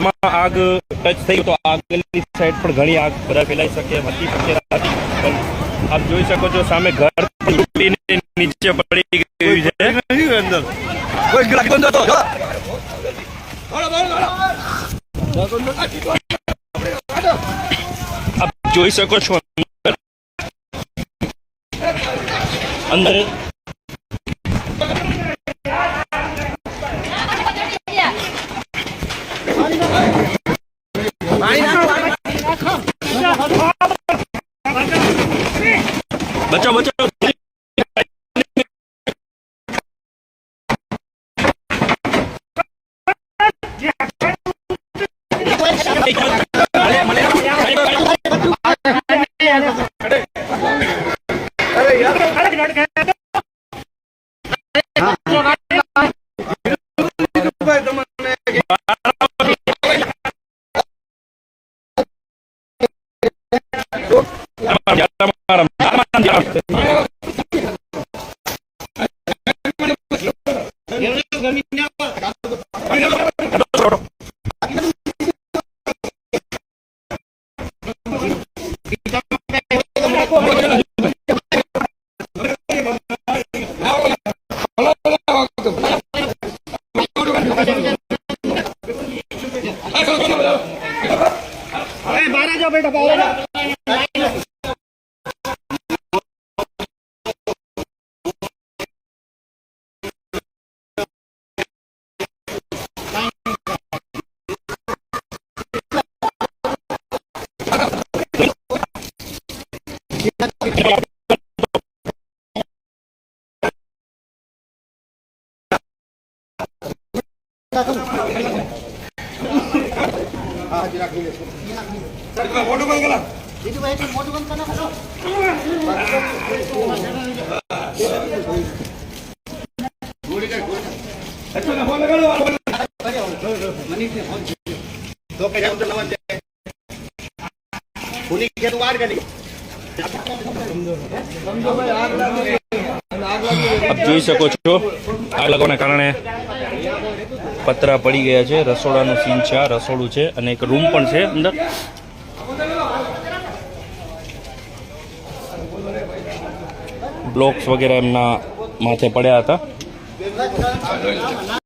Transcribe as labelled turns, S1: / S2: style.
S1: આમાં આગ ટચ થઈ તો આગળની સાઈડ પણ ઘણી આગ બધા ફેલાઈ શકે એમ હતી શક્યતા હતી પણ આપ જોઈ શકો છો સામે ઘર પણ તૂટીને નીચે પડી ગયું છે
S2: અંદર बचाओ बचाओ अरे यार போயிட்ட போகலாம் Thank you. કોઈ ગ્રાહક બંધ હતો
S1: આપ જોઈ શકો છો અંદર અંદર બચાવ બચાવ આપ જોઈ શકો છો. આગ લાગવાના કારણે પતરા પડી ગયા છે. રસોડાનું સીન છે. આ રસોડું છે અને એક રૂમ પણ છે અંદર. બ્લોક્સ વગેરે એમના માથે પડ્યા હતા.